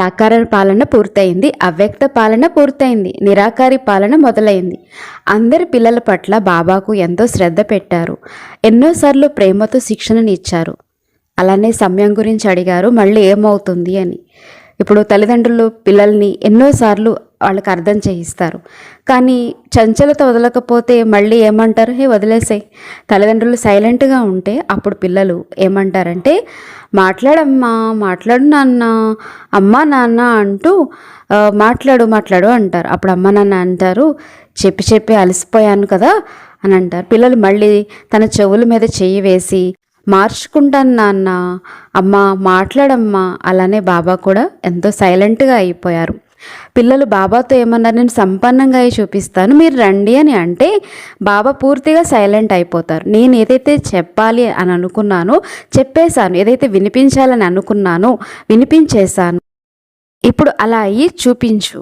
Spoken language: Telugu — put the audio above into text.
సాకార పాలన పూర్తయింది. అవ్యక్త పాలన పూర్తయింది. నిరాకారి పాలన మొదలైంది. అందరి పిల్లల పట్ల బాబాకు ఎంతో శ్రద్ధ పెట్టారు. ఎన్నోసార్లు ప్రేమతో శిక్షణని ఇచ్చారు అలానే సమయం గురించి అడిగారు. మళ్ళీ ఏమవుతుంది అని. ఇప్పుడు తల్లిదండ్రులు పిల్లల్ని ఎన్నోసార్లు వాళ్ళకి అర్థం చేయిస్తారు. కానీ చంచలత వదలకపోతే మళ్ళీ ఏమంటారు? హే వదిలేసాయి. తల్లిదండ్రులు సైలెంట్గా ఉంటే అప్పుడు పిల్లలు ఏమంటారంటే మాట్లాడమ్మా మాట్లాడు నాన్న అమ్మా నాన్న అంటూ మాట్లాడు మాట్లాడు అంటారు. అప్పుడు అమ్మ నాన్న అంటారు చెప్పి చెప్పి అలసిపోయాను కదా అని అంటారు. పిల్లలు మళ్ళీ తన చెవుల మీద చెయ్యి వేసి మార్చుకుంటాను నాన్న అమ్మ మాట్లాడమ్మా అలానే బాబా కూడా ఎంతో సైలెంట్గా అయిపోయారు. పిల్లలు బాబాతో ఏమన్నారు? నేను సంపన్నంగా అయి చూపిస్తాను. మీరు రండి అని అంటే బాబా పూర్తిగా సైలెంట్ అయిపోతారు. నేను ఏదైతే చెప్పాలి అని అనుకున్నానో చెప్పేశాను. ఏదైతే వినిపించాలని అనుకున్నానో వినిపించేశాను. ఇప్పుడు అలా అయ్యి చూపించు.